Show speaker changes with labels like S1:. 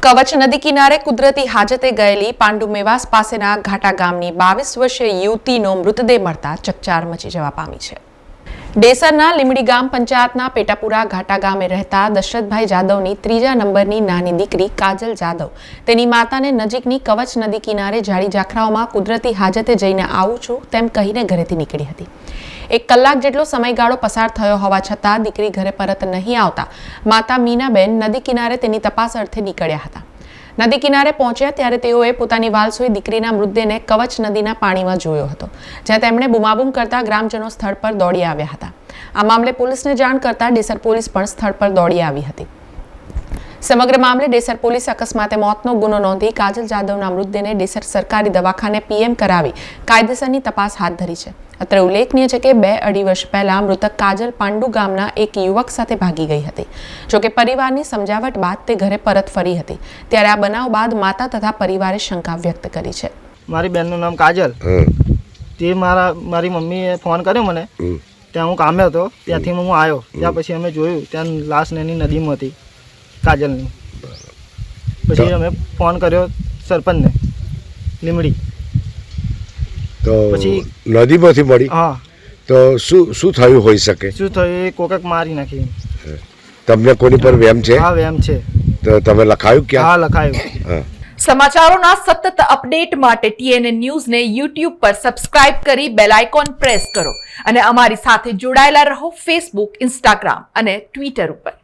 S1: કવચ નદી કિનારે કુદરતી હાજતે ગયેલી પાંડુ મેવાસ પાસેના ઘાટા ગામની બાવીસ વર્ષીય યુવતીનો મૃતદેહ મળતા ચકચાર મચી જવા પામી છે. ડેસરના લીમડી ગામ પંચાયતના પેટાપુરા ઘાટા ગામે રહેતા દશરથભાઈ જાદવની ત્રીજા નંબરની નાની દીકરી કાજલ જાદવ. તેની માતાને નજીકની કવચ નદી કિનારે જાડી જાખરાઓમાં કુદરતી હાજતે જઈને આવું છું તેમ કહીને ઘરેથી નીકળી હતી. એક કલાક જેટલો સમયગાળો પસાર થયો હોવા છતાં દીકરી ઘરે પરત નહીં આવતા. માતા મીનાબેન નદી કિનારે તેની તપાસ અર્થે નીકળ્યા હતા. નદી કિનારે પહોંચ્યા ત્યારે તેઓએ પોતાની વાલસોઈ દીકરીના મૃતદેહને કવચ નદીના પાણીમાં જોયો હતો, જ્યાં તેમણે બુમાબુમ કરતા ગ્રામજનો સ્થળ પર દોડી આવ્યા હતા. આ મામલે પોલીસને જાણ કરતા ડેસર પોલીસ પણ સ્થળ પર દોડી આવી હતી. સમગ્ર મામલે ડેસર પોલીસ અકસ્માતે મોતનો ગુનો નોંધી કાજલ જાદવના મૃતદેહને ડેસર સરકારી દવાખાને પીએમ કરાવી કાયદેસરની તપાસ હાથ ધરી છે. અત્રે ઉલ્લેખનીય છે કે બે અઢી વર્ષ પહેલા મૃતક કાજલ પાંડુ ગામના એક યુવક સાથે ભાગી ગઈ હતી. જોકે પરિવારની સમજાવટ બાદ તે ઘરે પરત ફરી હતી. ત્યારે આ બનાવ બાદ માતા તથા પરિવારે શંકા વ્યક્ત કરી છે.
S2: મારી બહેનનું નામ કાજલ. તે મારા મારી મમ્મીએ ફોન કર્યો મને. ત્યાં હું કામે હતો. ત્યાંથી હું આવ્યો. ત્યાં પછી અમે જોયું. ત્યાં લાશ એની નદીમાં હતી. કાજલની. પછી અમે ફોન કર્યો સરપંચને લીમડી.
S3: તો
S2: પછી-
S3: નદીમાંથી મળી?
S2: હા.
S3: તો શું શું થયું હોઈ શકે?
S2: શું થયું? એ કોકક મારી નાખી.
S3: તમને કોની પર વેમ છે?
S2: હા વેમ છે.
S3: તો તમે લખાયું ક્યાં?
S2: હા લખાયું.
S4: સમાચારોના સતત અપડેટ માટે ટીએનએ ન્યૂઝને યુટ્યુબ પર સબસ્ક્રાઇબ કરી બેલ આઇકોન પ્રેસ કરો અને અમારી સાથે જોડાયેલા રહો ફેસબુક ઇન્સ્ટાગ્રામ અને ટ્વિટર ઉપર.